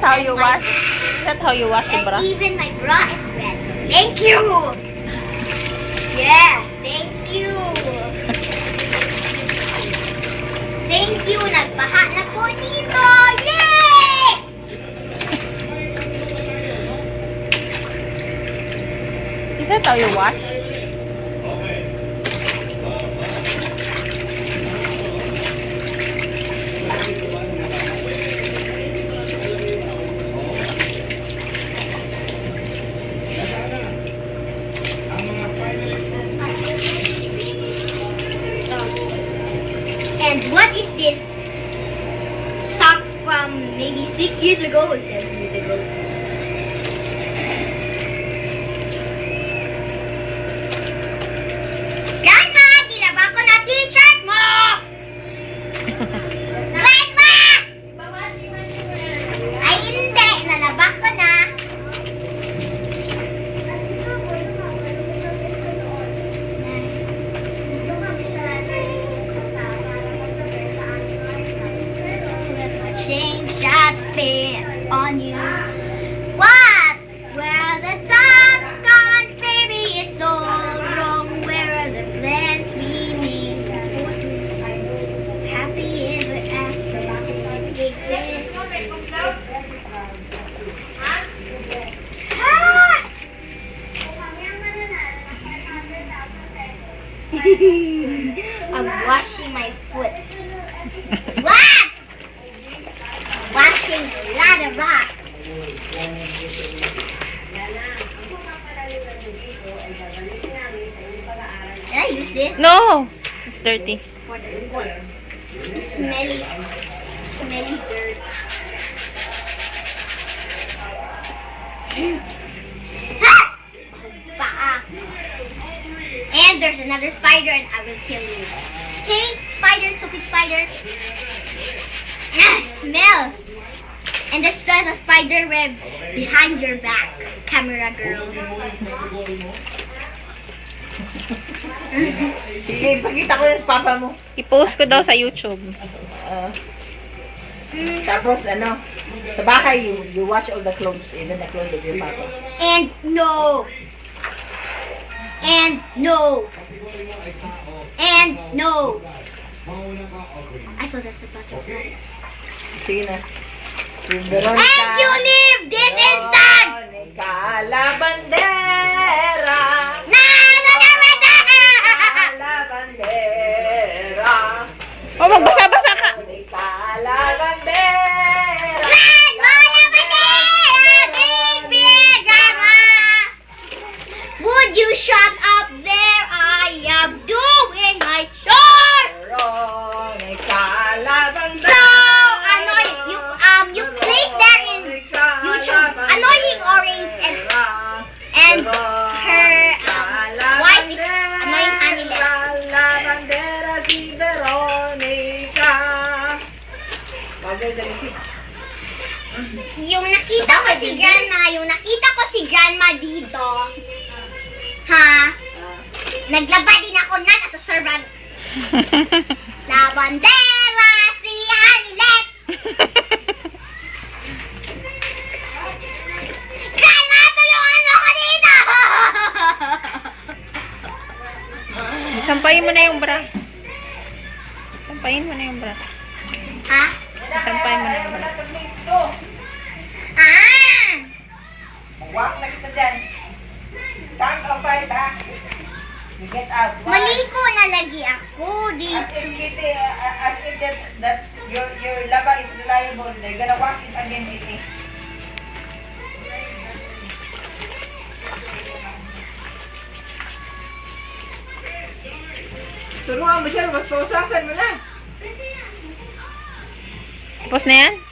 how And you wash? Is that how you wash the And bra? even my bra is wet. So thank you. Yeah, thank you. Thank you. Nagbaha na po dito. Yay! Is that how you wash? Six years ago or seven Spent on you. What? Well, the time's gone, baby. It's all wrong. Where are the plans we made? Happy ever after. I'm washing my foot. Washing a lot of rock. Can I use this No! It's dirty. for the foot? Smelly, smelly dirt. Ah! Paa. And there's another spider and I will kill you. Okay, spider, stupid spider. Ah, smells. And there's a spider web behind your back, camera girl. Sige, pakita ko yung papa mo. I-post ko daw sa YouTube. Ah. tapos ano, sa bahay, you, you wash all the clothes, even the clothes of your papa. And no. And no. And no. I saw that's a butterfly. Sige na. Si Veronica. And you leave this instant! Veronica Labandera. Bagay sa YouTube. Yung nakita ko si grandma, yung nakita ko si grandma dito. Ha? Naglaba din ako na sa servant. Labandera si Anilet. Grandma, tulungan mo ako dito! Sampayin mo na yung bra. Sampayin mo na yung bra. ha? Sampayin mo na. Ah! Walk na kita dyan. Tank of five. You get out. One. Maliko na lagi ako As dito. if Kitty, uh, as if that, that's your your lava is reliable. They're gonna wash it again, Kitty. Tulungan mo siya, magpusasan mo na. Post na yan?